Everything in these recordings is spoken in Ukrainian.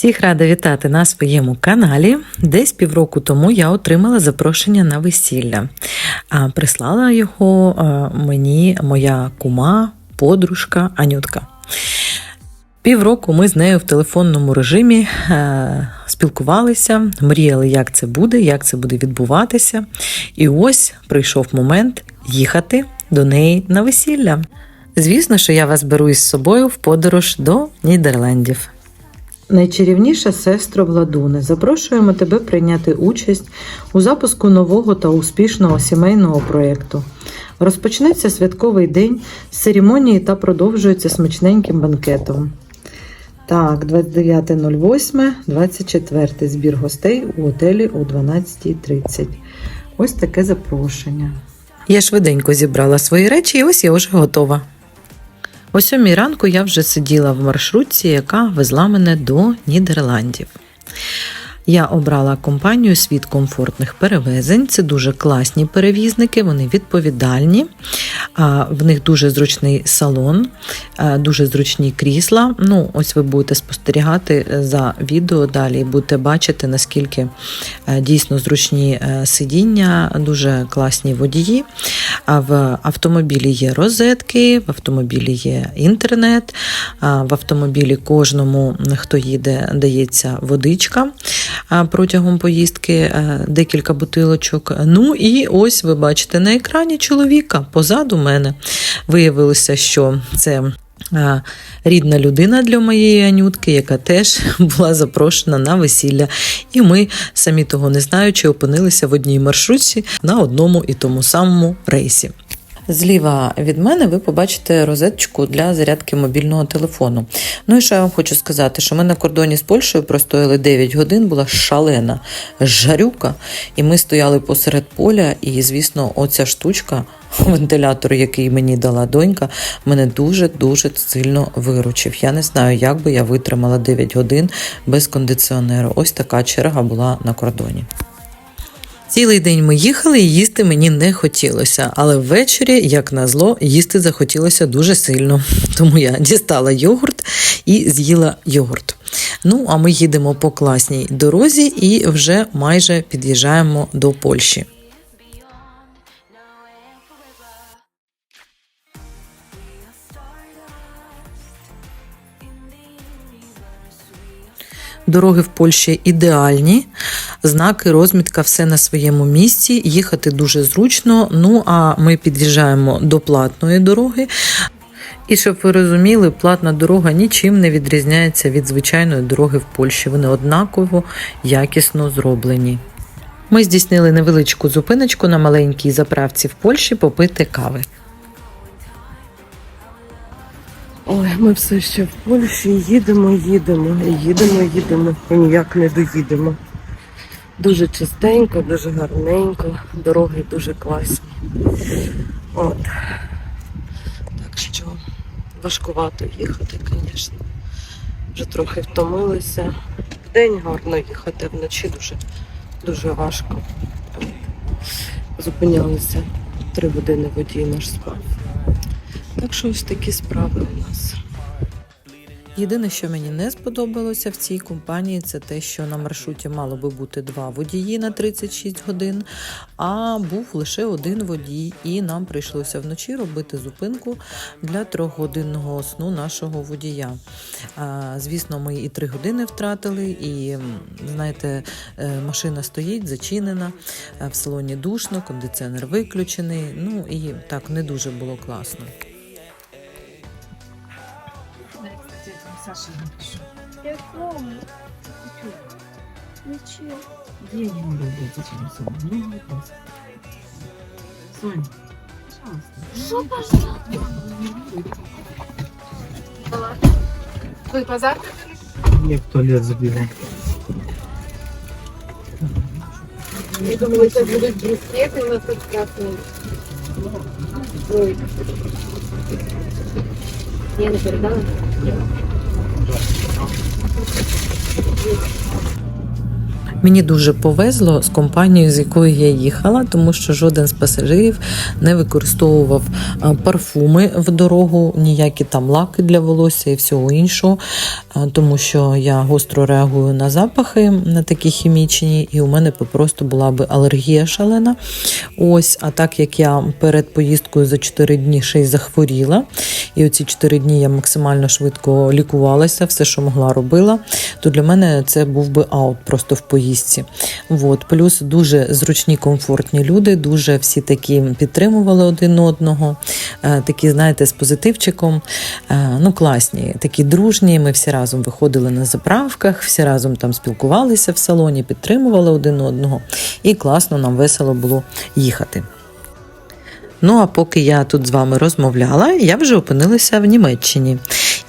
Всіх рада вітати на своєму каналі. Десь півроку тому я отримала запрошення на весілля. А прислала його е, мені моя кума, подружка Анютка. Півроку ми з нею в телефонному режимі е, спілкувалися, мріяли, як це буде, як це буде відбуватися. І ось прийшов момент їхати до неї на весілля. Звісно, що я вас беру із собою в подорож до Нідерландів. Найчарівніша сестро Владуне, запрошуємо тебе прийняти участь у запуску нового та успішного сімейного проєкту. Розпочнеться святковий день з церемонії та продовжується смачненьким банкетом. Так, 29.08, 24 збір гостей у готелі о 12.30. Ось таке запрошення. Я швиденько зібрала свої речі, і ось я вже готова. О сьомій ранку я вже сиділа в маршрутці, яка везла мене до Нідерландів. Я обрала компанію Світ комфортних перевезень. Це дуже класні перевізники, вони відповідальні. В них дуже зручний салон, дуже зручні крісла. Ну, ось ви будете спостерігати за відео далі будете бачити, наскільки е, дійсно зручні е, сидіння, дуже класні водії. А в автомобілі є розетки, в автомобілі є інтернет, в автомобілі кожному, хто їде, дається водичка протягом поїздки, е, декілька бутилочок. Ну і ось ви бачите на екрані чоловіка позаду мене. Виявилося, що це. Рідна людина для моєї Анютки, яка теж була запрошена на весілля. І ми, самі того не знаючи, опинилися в одній маршрутці на одному і тому самому рейсі. Зліва від мене ви побачите розеточку для зарядки мобільного телефону. Ну і що я вам хочу сказати, що ми на кордоні з Польщею простояли 9 годин, була шалена жарюка, і ми стояли посеред поля, і, звісно, оця штучка, вентилятор, який мені дала донька, мене дуже-дуже сильно виручив. Я не знаю, як би я витримала 9 годин без кондиціонеру. Ось така черга була на кордоні. Цілий день ми їхали і їсти мені не хотілося, але ввечері, як назло, їсти захотілося дуже сильно. Тому я дістала йогурт і з'їла йогурт. Ну, а ми їдемо по класній дорозі і вже майже під'їжджаємо до Польщі. Дороги в Польщі ідеальні, знаки, розмітка, все на своєму місці. Їхати дуже зручно. Ну а ми під'їжджаємо до платної дороги. І щоб ви розуміли, платна дорога нічим не відрізняється від звичайної дороги в Польщі. Вони однаково якісно зроблені. Ми здійснили невеличку зупиночку на маленькій заправці в Польщі попити кави. Ой, ми все ще в Польщі їдемо, їдемо, їдемо, їдемо і ніяк не доїдемо. Дуже чистенько, дуже гарненько, дороги дуже класні. От. Так що важкувато їхати, звісно. Вже трохи втомилися. Вдень гарно їхати, вночі дуже, дуже важко. Зупинялися три години водій наш спав. Так що ось такі справи у нас. Єдине, що мені не сподобалося в цій компанії, це те, що на маршруті мало би бути два водії на 36 годин, а був лише один водій, і нам прийшлося вночі робити зупинку для трьохгодинного сну нашого водія. Звісно, ми і три години втратили, і знаєте, е, машина стоїть зачинена, в салоні душно, кондиціонер виключений. Ну і так не дуже було класно. Саша напишу. Якому? Нічого. Я не могу быть зачем особо. Ну, вопрос. Соня, пожалуйста. Що пожалуйста? Ви базар? Я в туалет забегу. Я думала, це будуть брускети, у нас тут красний. Ой. Я не передала? vida. Мені дуже повезло з компанією, з якою я їхала, тому що жоден з пасажирів не використовував парфуми в дорогу, ніякі там лаки для волосся і всього іншого, тому що я гостро реагую на запахи, на такі хімічні, і у мене просто була би алергія шалена. Ось, а так як я перед поїздкою за 4 дні ще й захворіла, і оці 4 дні я максимально швидко лікувалася, все, що могла, робила, то для мене це був би аут просто в поїздці. От. Плюс дуже зручні, комфортні люди, дуже всі такі підтримували один одного, е, такі, знаєте, з позитивчиком. Е, Ну, класні, такі дружні. Ми всі разом виходили на заправках, всі разом там спілкувалися в салоні, підтримували один одного. І класно, нам весело було їхати. Ну а поки я тут з вами розмовляла, я вже опинилася в Німеччині.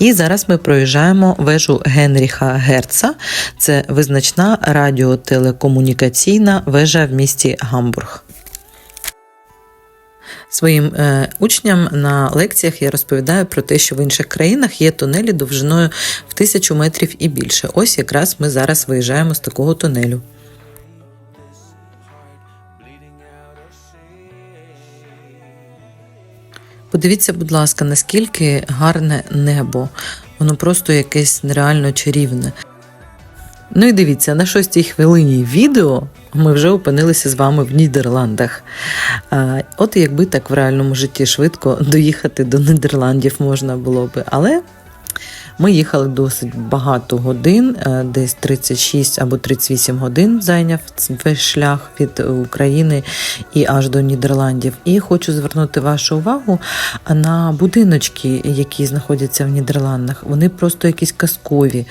І зараз ми проїжджаємо вежу Генріха Герца. Це визначна радіотелекомунікаційна вежа в місті Гамбург. Своїм е, учням на лекціях я розповідаю про те, що в інших країнах є тунелі довжиною в тисячу метрів і більше. Ось якраз ми зараз виїжджаємо з такого тунелю. Подивіться, будь ласка, наскільки гарне небо. Воно просто якесь нереально чарівне. Ну і дивіться, на шостій хвилині відео ми вже опинилися з вами в Нідерландах. От якби так в реальному житті швидко доїхати до Нідерландів можна було би. Але ми їхали досить багато годин, е, десь 36 або 38 годин зайняв весь шлях від України і аж до Нідерландів. І хочу звернути вашу увагу на будиночки, які знаходяться в Нідерландах. Вони просто якісь казкові.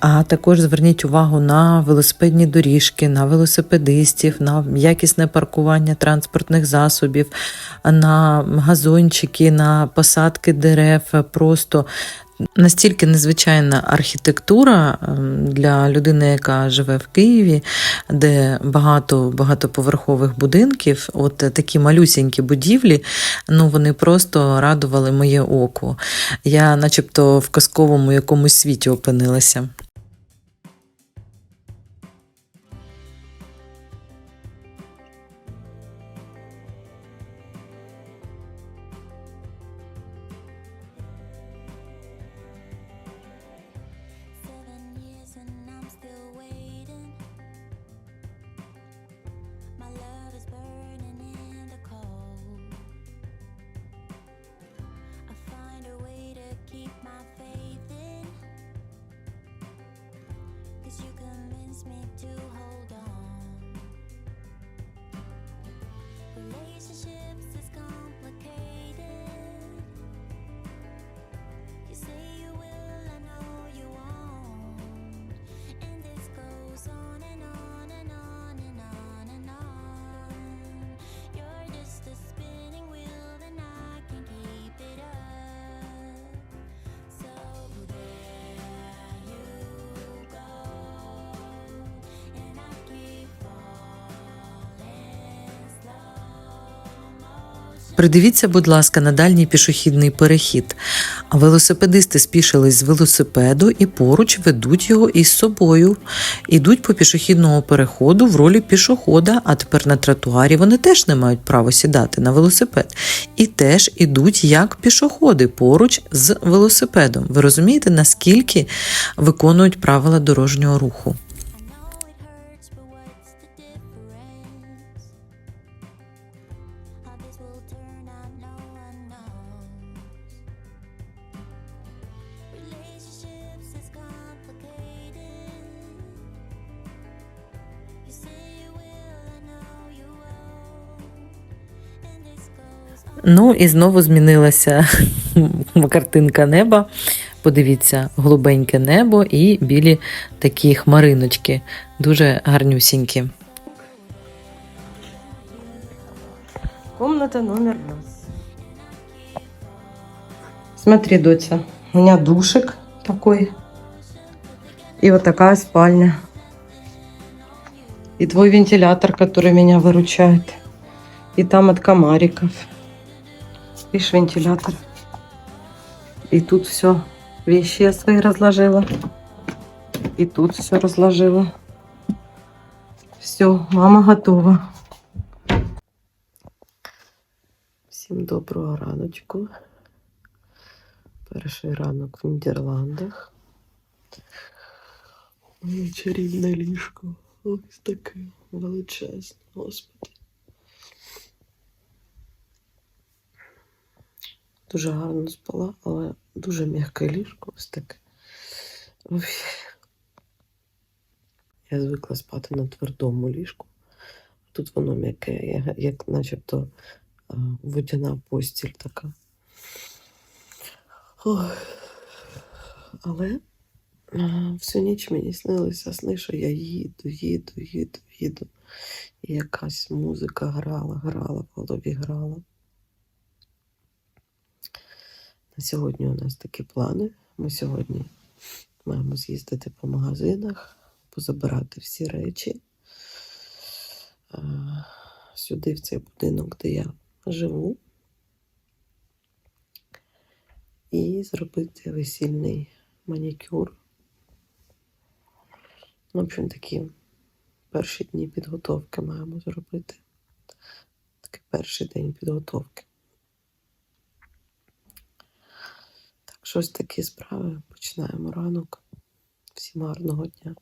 А також зверніть увагу на велосипедні доріжки, на велосипедистів, на якісне паркування транспортних засобів, на газончики, на посадки дерев. Просто настільки незвичайна архітектура ем, для людини, яка живе в Києві, де багато багатоповерхових будинків, от такі малюсінькі будівлі, ну вони просто радували моє око. Я, начебто, в казковому якомусь світі опинилася. to hold on. Relationship Придивіться, будь ласка, на дальній пішохідний перехід. А велосипедисти спішились з велосипеду і поруч ведуть його із собою. Ідуть по пішохідному переходу в ролі пішохода, а тепер на тротуарі вони теж не мають права сідати на велосипед. І теж ідуть як пішоходи поруч з велосипедом. Ви розумієте, наскільки виконують правила дорожнього руху? Ну і знову змінилася картинка неба. Подивіться, голубеньке небо і білі такі хмариночки, дуже гарнюсінькі. Комната номер раз. Смотри, доча, у меня душик такой. И вот такая спальня. И твой вентилятор, который меня выручает. И там от комариков. Видишь, вентилятор. И тут все. Вещи я свои разложила. И тут все разложила. Все, мама готова. Всім доброго раночку. Перший ранок в Нідерландах. Моє чарівне ліжко. Ось таке величезне, господи. Дуже гарно спала, але дуже м'яке ліжко ось таке. Я звикла спати на твердому ліжку. Тут воно м'яке, як начебто водяна постіль така. Але всю ніч мені снилися сни, що я їду, їду, їду, їду. І якась музика грала, грала, в голові грала. На сьогодні у нас такі плани. Ми сьогодні маємо з'їздити по магазинах, позабирати всі речі сюди, в цей будинок, де я живу, і зробити весільний манікюр. Ну, В общем, такі перші дні підготовки маємо зробити. Такий перший день підготовки. Так, щось такі справи. Починаємо ранок. Всім гарного дня.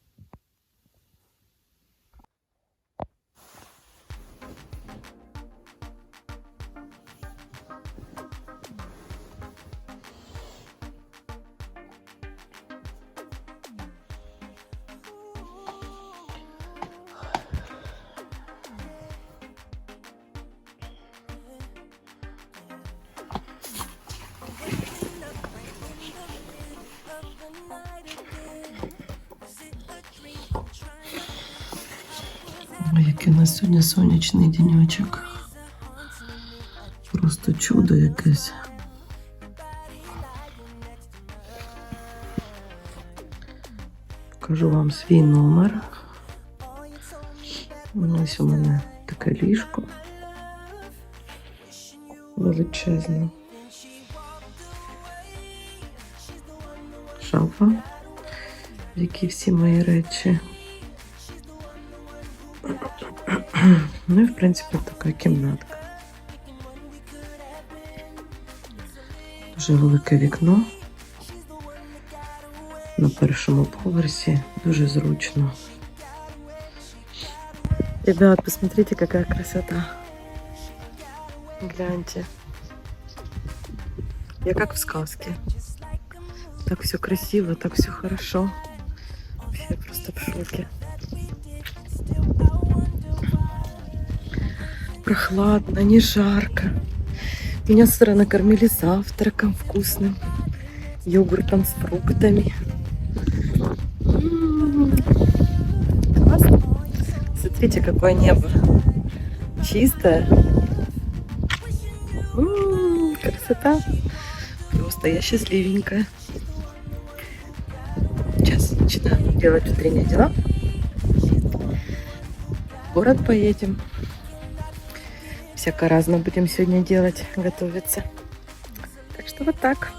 У нас сьогодні сонячний денечок. Просто чудо якесь. Покажу вам свій номер. Ось у мене таке ліжко. Величезне. Шафа, в якій всі мої речі. Ну і, в принципі, така кімнатка. Дуже велике вікно. На першому поверсі дуже зручно. Ребят, посмотрите, какая красота. Гляньте. Я как в сказке. Так все красиво, так все хорошо. Я просто в шоке. Прохладно, не жарко. Меня с утра накормили завтраком вкусным. Йогуртом с фруктами. М, Классно. Смотрите, какое небо. Чистое. М, Красота. Просто я счастливенькая. Сейчас начинаем делать утренние дела. В город поедем. Всяко разно будем сегодня делать, готовиться. Так что вот так.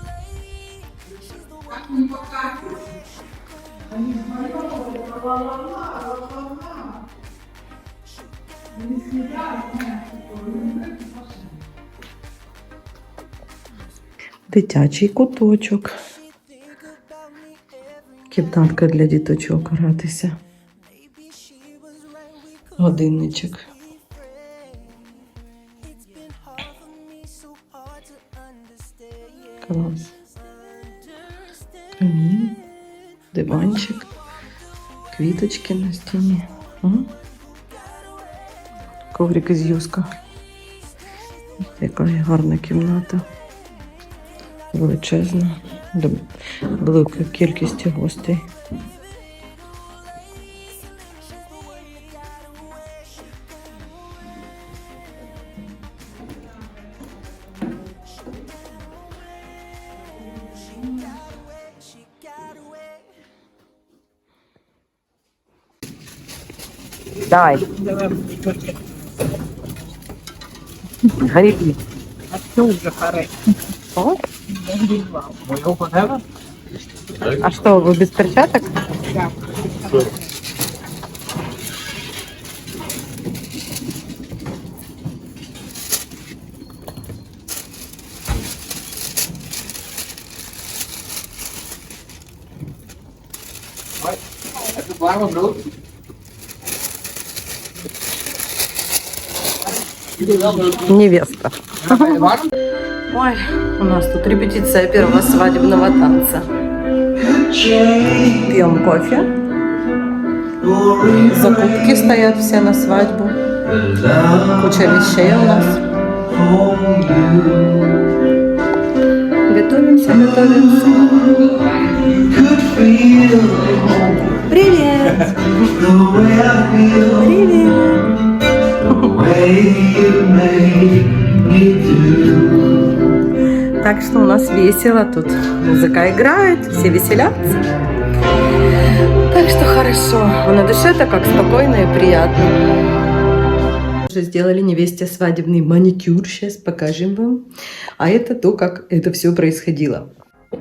Дитячий куточок. Кімнатка для діточок гратися. Годинничок. Клас. Камін, диванчик, квіточки на стіні. Коврик із юзка. Яка гарна кімната. Величезна. велика кількості гостей. Давай. Гриби. Отсюда хорек. Что? А что, вы без перчаток? Да. Wow, bro. Невеста. Ой, у нас тут репетиция первого свадебного танца. Пьем кофе. Закупки стоят все на свадьбу. Куча вещей у нас. Готовимся, готовимся. Привет! Так что у нас весело тут. Музыка играет, все веселятся. Так что хорошо. А на душе-то как спокойно и приятно. Уже сделали невесте свадебный маникюр. Сейчас покажем вам. А это то, как это все происходило.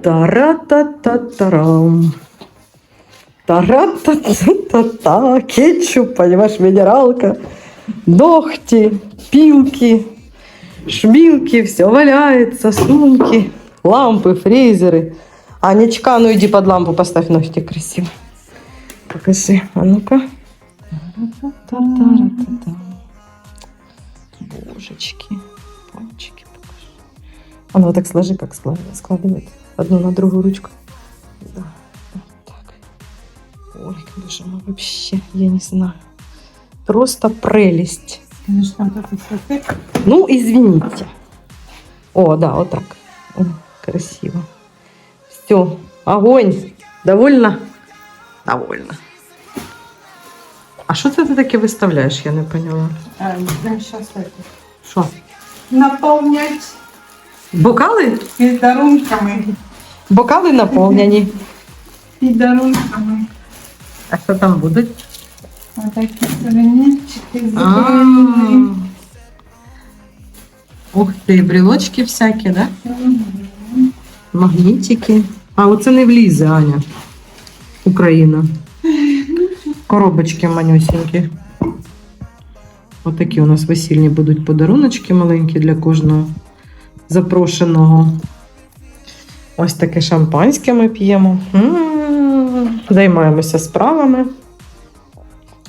Тара-та-та-тарам. Тара-та-та-та-та. Кетчуп, понимаешь, минералка. Ногти, пилки, шмилки, все валяется, сумки, лампы, фрезеры. Анечка, ну иди под лампу, поставь ногти красиво. Покажи, а ну-ка. Божечки, пальчики покажи. А ну вот так сложи, как скла- складывает. Одну на другую ручку. Да. Ой, боже мой, вообще, я не знаю. Просто прелесть. Ну, извините. О, да, вот так. О, красиво. Все, огонь. Довольно? Довольно. А що це ти таке виставляєш, я не поняла. Сейчас это. Що? Наполнять Бокали? подарунками. Бокали наповнені. Подарунками. А що там будуть? Вот такие сувенирчики. А. закрыленные. Ух ти, брілочки всякі, да? Магнітики. А оце не влізе, Аня. Україна. Коробочки манюсінькі. Отакі у нас весільні будуть подаруночки маленькі для кожного запрошеного. Ось таке шампанське ми п'ємо. Займаємося справами.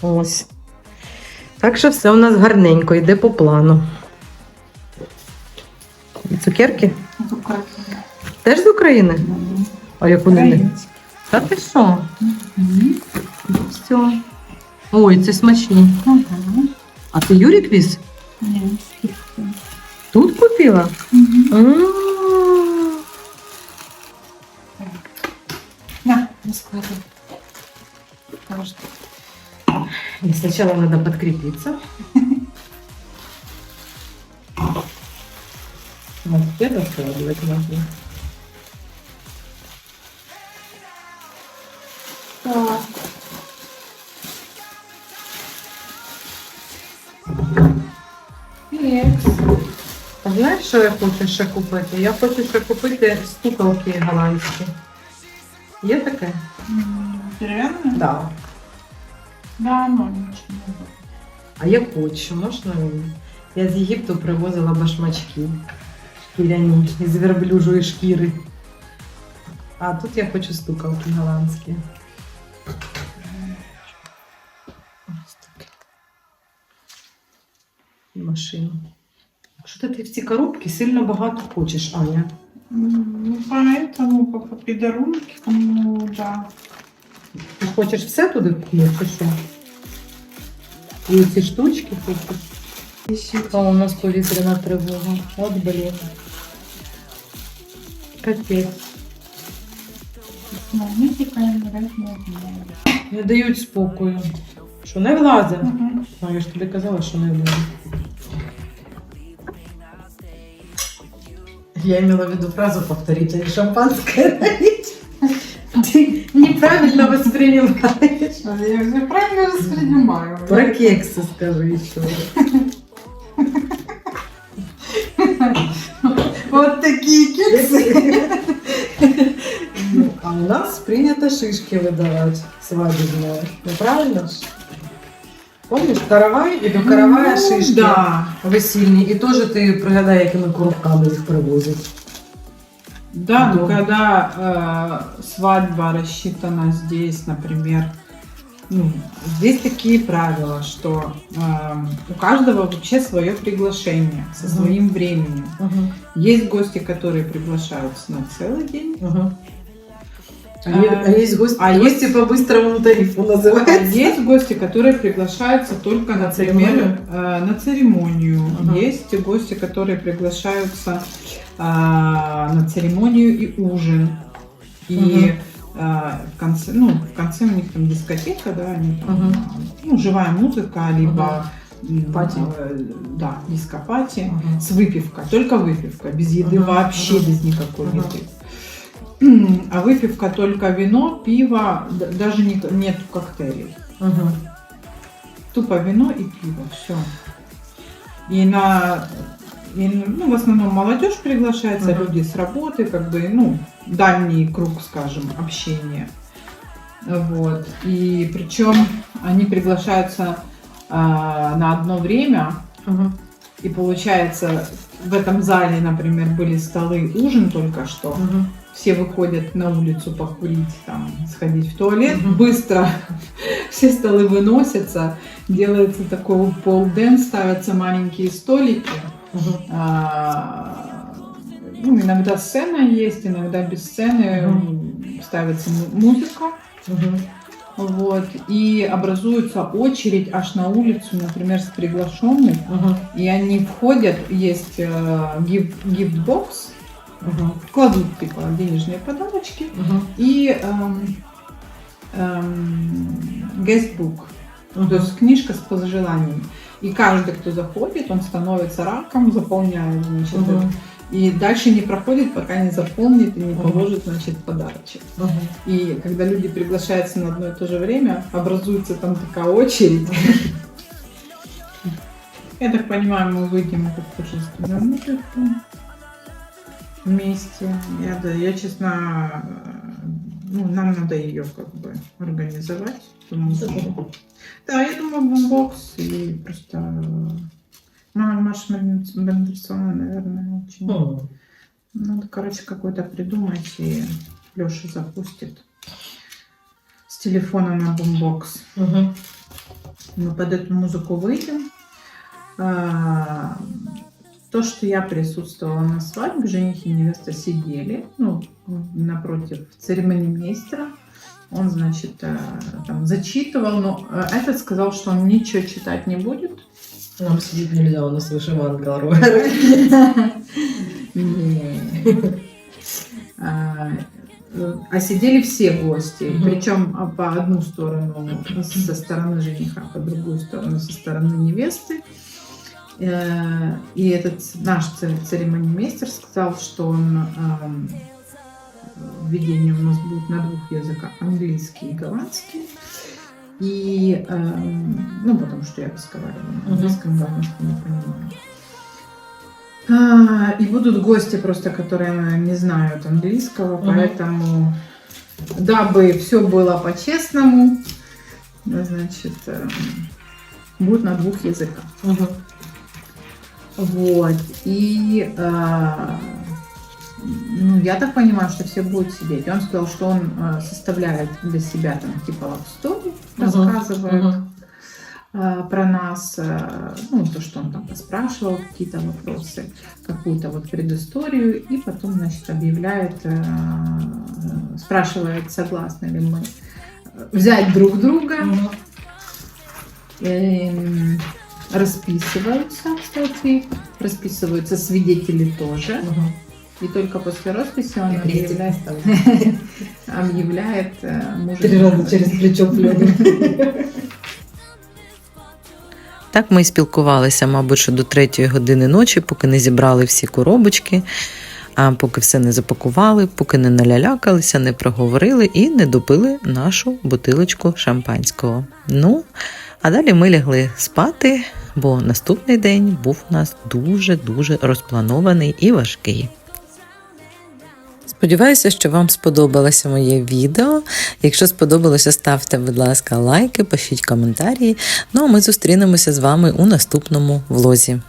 Ось. Так що все у нас гарненько, йде по плану. Цукерки? Вот Украина. Теж з України? А як вони не? Украинцы. Та ти що? Мгм. Все. Ой, це смачні. Ага. А ти Юрік віз? Нет, скидка. Тут купила? Мгм. М. На, раскладывай. Каждый. И Сначала надо подкрепиться. Вот, где раскладывать можно? Так. А знаєш, що я хочу ще купити? Я хочу ще купити стуколки голландські. Є таке? М, Деревянная? Да. Да, но ничего не будет. А я хочу, можна? Я з Єгипту привозила башмачки шкіряні із верблюжої шкіри. А тут я хочу стукавки голландські. І Машину. Що ти в ці коробки сильно багато хочеш, Аня? Ну, поэтому по по подарунки, ну, да. Ти хочеш все туди вкинути, чи що? І ці штучки хочеш? А у нас повітряна тривога. От блін. Капець. Можно. Не дають спокою. Що не влазить? Мгм. А я ж тобі казала, що не влазить. Я имела в виду фразу повторить, а не шампанское налить. Ты неправильно воспринимаешь. Я все правильно воспринимаю. Про кексы скажи еще. Вот такие кексы. Ну, а у нас принято шишки выдавать свадебные. Ну, правильно ж? Помниш, каравай і до каравая Ну, шишки Да. весільні. І теж ти пригадай, якими коробками їх привозять. Да, но когда э, свадьба рассчитана здесь, например, ну, здесь такие правила, что эм, у каждого вообще свое приглашение со своим временем. Угу. Есть гости, которые приглашаются на целый день. Угу. А, А, е- а есть гости, а гости по быстрому тарифу А называется. есть гости, которые приглашаются только, На например, церемонию? э, на церемонию. Ага. Есть гости, которые приглашаются а, на церемонию и ужин. И а, в конце, ну, в конце у них там дискотека, да, они там, Мгм. ну, живая музыка, либо м, Пати. э, да, дископати Мгм. с выпивкой, только выпивка, без еды Мгм, вообще, мгм. без никакой Мгм. еды. А выпивка только вино, пиво, даже не, нет коктейлей. Угу. Тупо вино и пиво, все. И на ну, в основном молодежь приглашается, Мгм. люди с работы, как бы, ну, дальний круг, скажем, общения. Вот. И причем они приглашаются а, на одно время, Угу. и получается, в этом зале, например, были столы ужин только что. Угу. Все выходят на улицу покурить, там, сходить в туалет. Мгм. Быстро все столы выносятся, делается такой полден, ставятся маленькие столики. Угу. А, ну, иногда сцена есть, иногда без сцены м, ставится му- музыка. Угу. Вот, и образуется очередь аж на улицу, например, с приглашенных. Угу. И они входят, есть э, gift box, Угу. кладут типа денежные подарочки Угу. и эм, эм, guestbook, то Угу. есть книжка с пожеланиями. И каждый, кто заходит, он становится раком, заполняет, значит, Угу. и дальше не проходит, пока не заполнит и не положит, значит, подарочек. Угу. И когда люди приглашаются на одно и то же время, образуется там такая очередь. Я так понимаю, мы выйдем как торжественную музыку вместе. Я, да, я честно, ну, нам надо ее как бы организовать. эту музыку. Да, я думаю, бумбокс и просто э, Ма- Маша Бендерсона, наверное, очень. Угу. Надо, короче, какой-то придумать, и Леша запустит с телефона на бумбокс. Угу. Мы под эту музыку выйдем. А, То, что я присутствовала на свадьбе, жених и невеста сидели ну, напротив церемонимейстера. Он, значит, э, там зачитывал, но э, этот сказал, что он ничего читать не будет. Нам сидеть нельзя, у нас вышиванка Не. А, а сидели все гости, Мгм. причем а, по одну сторону со стороны жениха, по другую сторону со стороны невесты. Э, И этот наш це- церемонимейстер сказал, что он эм, введение у нас будет на двух языках, английский и голландский. И, эм, ну, потому что я разговариваю на английском, главное, что не понимаю. А, И будут гости просто, которые не знают английского, Мгм. поэтому, дабы все было по-честному, значит, эм, будет на двух языках. Угу. Вот. И а, ну, я так понимаю, что все будут сидеть. Он сказал, что он а, составляет для себя там типа Мгм. рассказывает а, про нас, а, ну, то, что он там поспрашивал, какие-то вопросы, какую-то вот предысторию, и потом, значит, объявляет, спрашивает, согласны ли мы взять друг друга. Эм, расписываются, кстати, расписываются свидетели тоже. И только после росписи он И крестик объявляет, поставить. объявляет э, мужа. Три раза через плечо плюнув. Так ми і спілкувалися, мабуть, що до третьої години ночі, поки не зібрали всі коробочки, а поки все не запакували, поки не налялякалися, не проговорили і не допили нашу бутилочку шампанського. Ну, а далі ми лягли спати, бо наступний день був у нас дуже-дуже розпланований і важкий. Сподіваюся, що вам сподобалося моє відео. Якщо сподобалося, ставте, будь ласка, лайки, пишіть коментарі. Ну а ми зустрінемося з вами у наступному влозі.